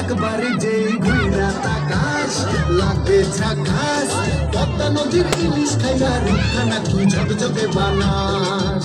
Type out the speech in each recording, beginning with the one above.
একবার যেই ঘুরা তাকাস লাগে ঝাকাস। পদ্মা নদীর ইলিশ খাইয়া রুখানা তুই ঝকঝকে বানাস।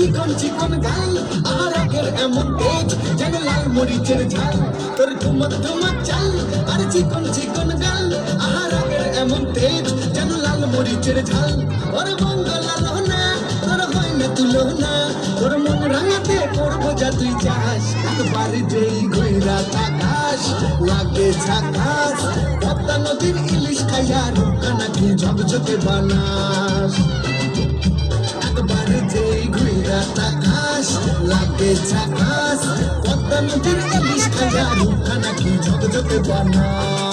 চিকন চিকন গাল আর আগের এমন তেজ, যেন লাল মরিচের ঝাল। তোর ঠুমক ঠুমক চাল, আর চিকন চিকন গাল আর আগের এমন তেজ, যেন লাল মরিচের ঝাল। ওর বঙ্গলা না তোর হয় না তুলো না তোর মন রাঙাতে করব যা তুই চাস। একবার যেই ঘুরা তাকাস, লাগে ঝাকাস পদ্মা নদীর ইলিশ খাইয়া রুকা নাকি ঝকঝকে বানাস। ঝাকাস পদ্মা নদীর ইলিশ খাইয়া রুখা নাকি ঝকঝকে বানাস।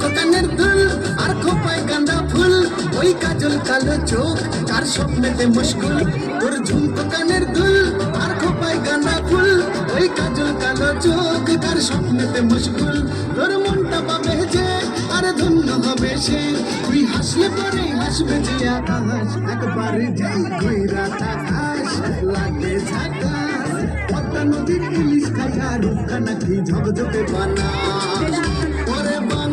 ঝুমকো কানের দুল আর খোপায় গাঁদা ফুল। ওই কাজল কালো চোখ কার স্বপ্নেতে মুশকুল। তোর ঝুমকো কানের দুল আর খোপায় গাঁদা ফুল। ওই কাজল কালো চোখ কার স্বপ্নেতে মুশকুল। তোর মনটা পাবে যে, আর ধন্য হবে সে। তুই হাসলে পরে হাসবে যে আকাশ, একবার যাই ঘুরা তাকাশ লাগে ঝাকাশ পদ্মা নদীর ইলিশ খাইয়া রূপখা নাকি ঝকঝকে বানাস?